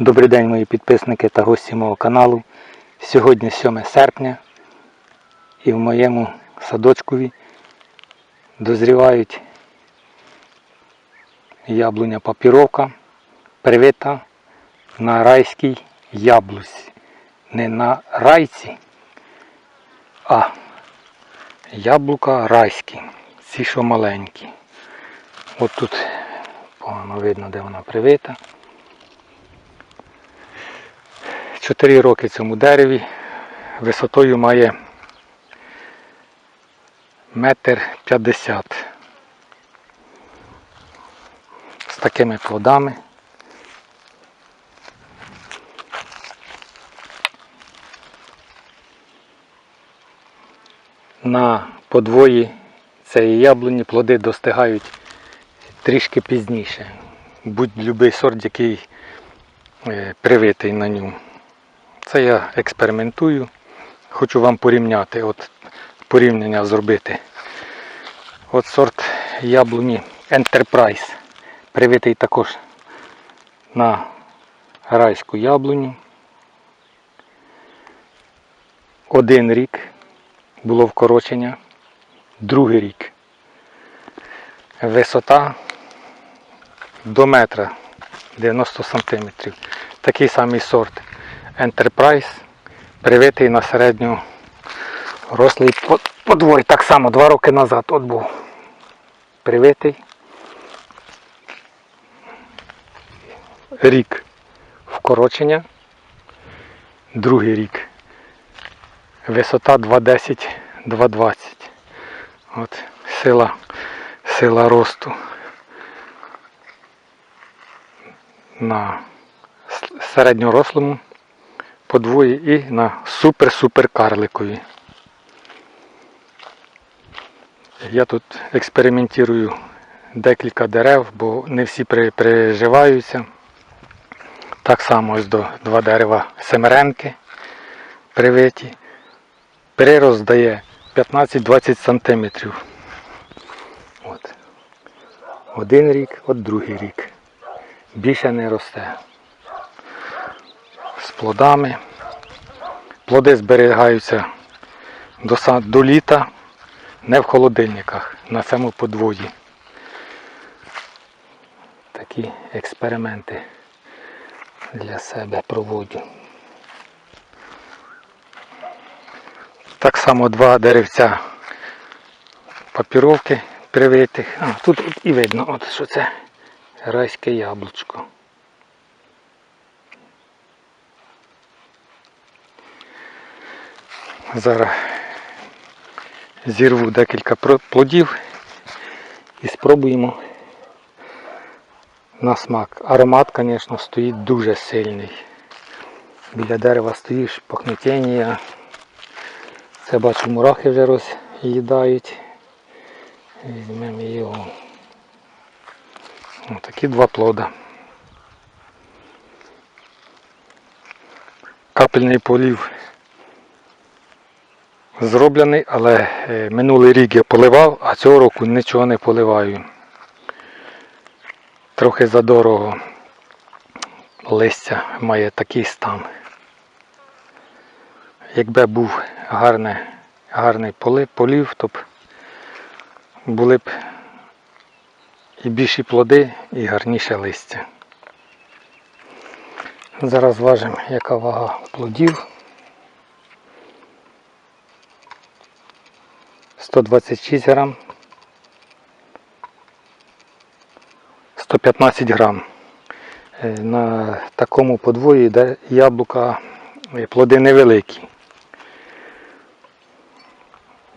Добрий день, мої підписники та гості мого каналу. Сьогодні 7 серпня і в моєму садочкові дозрівають яблуня папіровка, привита на райській яблусі. Не на райці, а яблука райські. Ці, що маленькі. От тут погано видно, де вона привита. 4 роки цьому дереві. Висотою має метр п'ятдесят. З такими плодами. На подвої цієї яблуні плоди достигають трішки пізніше. Будь-любий сорт, який е, привитий на ньому. Це я експериментую. Хочу вам порівняти, от порівняння зробити. От сорт яблуні Enterprise. Привитий також на райську яблуню. Один рік було вкорочення, другий рік. Висота до метра 90 сантиметрів. Такий самий сорт Enterprise, привитий на середню рослий подвой. Так само два роки назад от був привитий. Рік вкорочення, другий рік. Висота 2,10, 2,20. От сила, сила росту на с- середньорослому подвої і на супер-супер карликові. Я тут експериментую декілька дерев, бо не всі при- приживаються. Так само ось до два дерева семеренки привиті. Прирост дає 15-20 сантиметрів. От. Один рік, от другий рік. Більше не росте. З плодами. Плоди зберігаються до, до літа, не в холодильниках, на подвої. Такі експерименти для себе проводжу. Так само два деревця папіровки привитих. А, тут і видно, от, що це райське яблучко. Зараз зірву декілька плодів і спробуємо на смак. Аромат, звісно, стоїть дуже сильний. Біля дерева стоїш, пахнутіння. Це бачу, мурахи вже роз'їдають. Візьмемо його. Ось такі два плода. Капельний полів зроблений, але е, минулий рік я поливав, а цього року нічого не поливаю. Трохи задорого листя має такий стан. Якби був гарний полив, полів, то б були б і більші плоди, і гарніше листя. Зараз важимо, яка вага плодів. 126 грам. 115 грам. Е, На такому подвої де яблука е, плоди невеликі.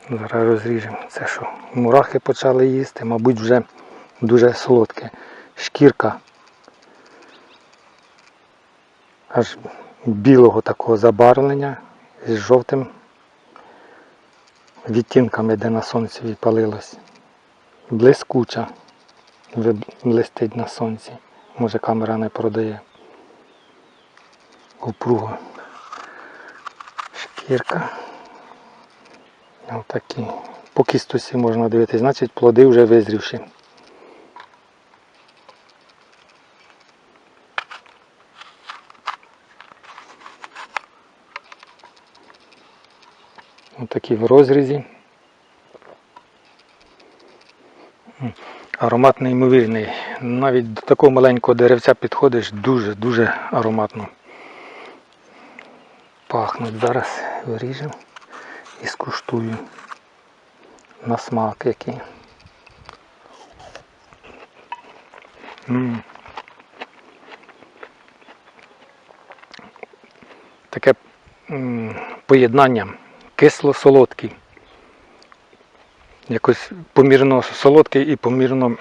Зараз розріжемо це, що мурахи почали їсти, мабуть, вже дуже солодке. Шкірка аж білого такого забарвлення з жовтим відтінками, де на сонці відпалилось. Блискуча блистить на сонці. Може камера не продає. Упруга. Шкірка. Отакі. По кістусі можна дивитися, значить плоди вже визрівші. Отакі в розрізі. М, Аромат неймовірний. Навіть до такого маленького деревця підходиш дуже-дуже ароматно. Пахнуть. Зараз виріжу і скуштую на смак який. М. Таке м, поєднання кисло-солодкий. Якось помірно солодкий і помірно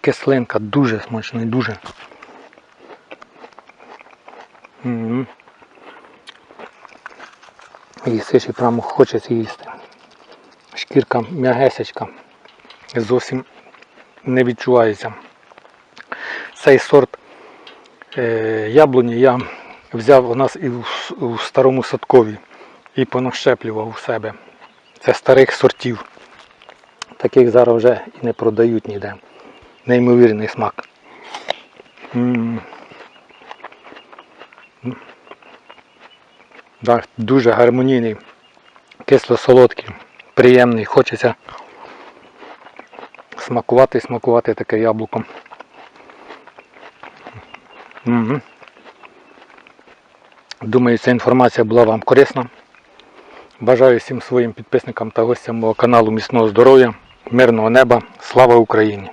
кислинка. Дуже смачний, дуже. М. Їсиш і прямо хочеться їсти. Шкірка м'ягесечка. Зовсім не відчувається. Цей сорт е, яблуні я взяв у нас і в, у старому садкові і понащеплював у себе. Це старих сортів. Таких зараз вже і не продають ніде. Неймовірний смак. М. Дуже гармонійний, кисло-солодкий, приємний. Хочеться смакувати, смакувати таке яблуко. Мгм. Думаю, ця інформація була вам корисна. Бажаю всім своїм підписникам та гостям мого каналу міцного здоров'я, мирного неба. Слава Україні!